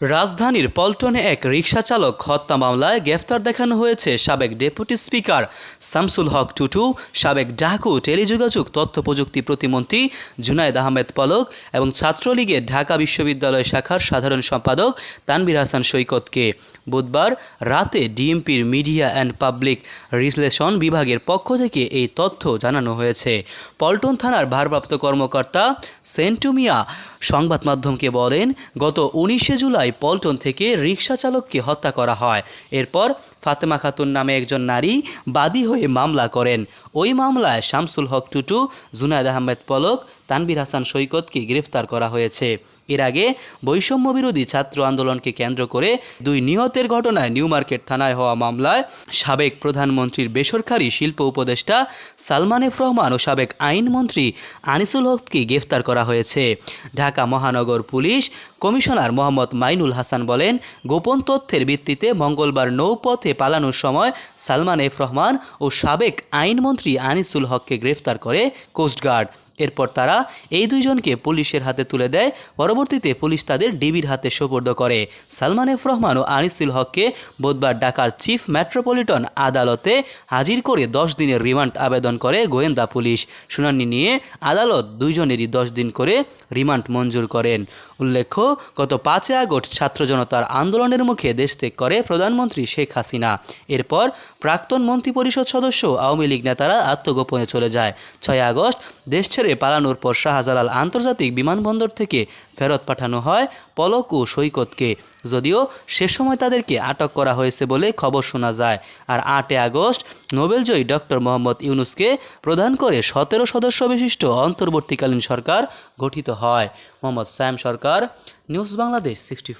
রাজধানীর পল্টনে এক রিকশা চালক হত্যা মামলায় গ্রেফতার দেখানো হয়েছে সাবেক ডেপুটি স্পিকার শামসুল হক টুটু, সাবেক ডাকু টেলিযোগাযোগ তথ্য প্রযুক্তি প্রতিমন্ত্রী জুনায়েদ আহমেদ পলক এবং ছাত্রলীগের ঢাকা বিশ্ববিদ্যালয় শাখার সাধারণ সম্পাদক তানবির হাসান সৈকতকে। বুধবার রাতে ডিএমপির মিডিয়া অ্যান্ড পাবলিক রিলেশন বিভাগের পক্ষ থেকে এই তথ্য জানানো হয়েছে। পল্টন থানার ভারপ্রাপ্ত কর্মকর্তা সেন্টুমিয়া সংবাদ মাধ্যমকে বলেন, গত উনিশে জুলাই পল্টন থেকে রিক্সা চালককে হত্যা করা হয়। এরপর ফাতেমা খাতুন নামে একজন নারী বাদী হয়ে মামলা করেন। ওই মামলায় শামসুল হক টুটু, জুনায়দ আহমেদ পলক তানবির হাসান সৈকতকে গ্রেফতার করা হয়েছে। এর আগে বৈষম্য বিরোধী ছাত্র আন্দোলনকে কেন্দ্র করে দুই নিহতের ঘটনায় নিউ মার্কেট থানায় হওয়া মামলায় সাবেক প্রধানমন্ত্রীর বেসরকারি শিল্প উপদেষ্টা সালমান এফ রহমান ও সাবেক আইনমন্ত্রী আনিসুল হককে গ্রেফতার করা হয়েছে। ঢাকা মহানগর পুলিশ কমিশনার মোহাম্মদ মাইনুল হাসান বলেন, গোপন তথ্যের ভিত্তিতে মঙ্গলবার নৌপথে পালানোর সময় সালমান এফ রহমান ও সাবেক আইনমন্ত্রী আনিসুল হককে গ্রেফতার করে কোস্টগার্ড। এরপর তারা এই দুইজনকে পুলিশের হাতে তুলে দেয়। পরবর্তীতে পুলিশ তাদের ডিবির হাতে সোপর্দ করে। সালমান এফ রহমান ও আনিসুল হককে বুধবার ঢাকার চিফ মেট্রোপলিটন আদালতে হাজির করে দশ দিনের রিমান্ড আবেদন করে গোয়েন্দা পুলিশ। শুনানি নিয়ে আদালত দুইজনেরই দশ দিন করে রিমান্ড মঞ্জুর করেন। উল্লেখ্য, গত পাঁচই আগস্ট ছাত্র জনতার আন্দোলনের মুখে দেশ ত্যাগ করে প্রধানমন্ত্রী শেখ হাসিনা। এরপর প্রাক্তন মন্ত্রিপরিষদ সদস্য আওয়ামী লীগ নেতারা আত্মগোপনে চলে যায়। ছয় আগস্ট দেশ ছেড়ে পালানোর পর শাহজালাল আন্তর্জাতিক বিমানবন্দর থেকে ফেরত পাঠানো হয় পলক ও সৈকতকে। যদিও সে সময় তাদেরকে আটক করা হয়েছে বলে খবর শোনা যায়। আর আটই আগস্ট নোবেলজয়ী ডক্টর মোহাম্মদ ইউনুসকে প্রদান করে সতেরো সদস্য বিশিষ্ট অন্তর্বর্তীকালীন সরকার গঠিত হয়। Mohammad Sayem Sarkar, news Bangladesh sixty